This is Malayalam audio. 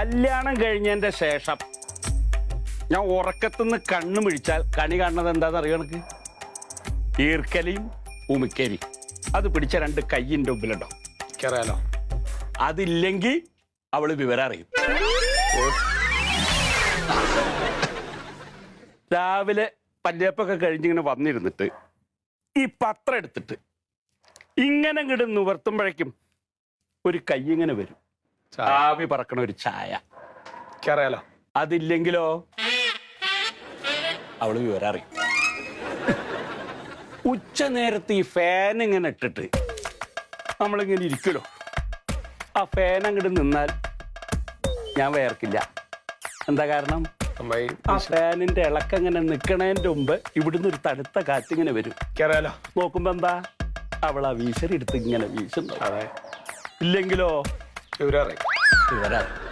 കല്യാണം കഴിഞ്ഞതിന്റെ ശേഷം ഞാൻ ഉറക്കത്തുനിന്ന് കണ്ണു മിഴിച്ചാൽ കണി കാണുന്നത് എന്താണെന്ന് അറിയോ എനിക്ക് ഈർക്കലിയും ഉമിക്കരിയും അത് പിടിച്ച രണ്ട് കയ്യിന്റെ മുമ്പിലുണ്ടോ എനിക്കറിയാലോ. അതില്ലെങ്കിൽ അവൾ വിവരം അറിയും. രാവിലെ പല്ലേപ്പൊക്കെ കഴിഞ്ഞിങ്ങനെ വന്നിരുന്നിട്ട് ഈ പത്രം എടുത്തിട്ട് ഇങ്ങനെ ഇങ്ങോട്ട് നിവർത്തുമ്പോഴേക്കും ഒരു കൈ ഇങ്ങനെ വരും. ആവി പറക്കണ ഒരു ചായ. അറിയാലോ അതില്ലെങ്കിലോ? അവൾ വിവരം അറിയും. ഉച്ച നേരത്ത് ഈ ഫാൻ ഇങ്ങനെ ഇട്ടിട്ട് നമ്മളിങ്ങനെ ഇരിക്കലോ? ആ ഫാൻ അങ്ങോട്ട് നിന്നാൽ ഞാൻ വേർക്കില്ല. എന്താ കാരണം? ആ ഫാനിന്റെ ഇളക്കം ഇങ്ങനെ നിൽക്കണതിന്റെ മുമ്പ് ഇവിടുന്ന് ഒരു കാറ്റ് ഇങ്ങനെ വരും. കേറിയാലോ നോക്കുമ്പോ എന്താ? അവൾ ആ വീശരി എടുത്ത് ഇങ്ങനെ വീശുന്നു ഇല്ലെങ്കിലോ? വിവരം അറിയാം വിവരം അറിയും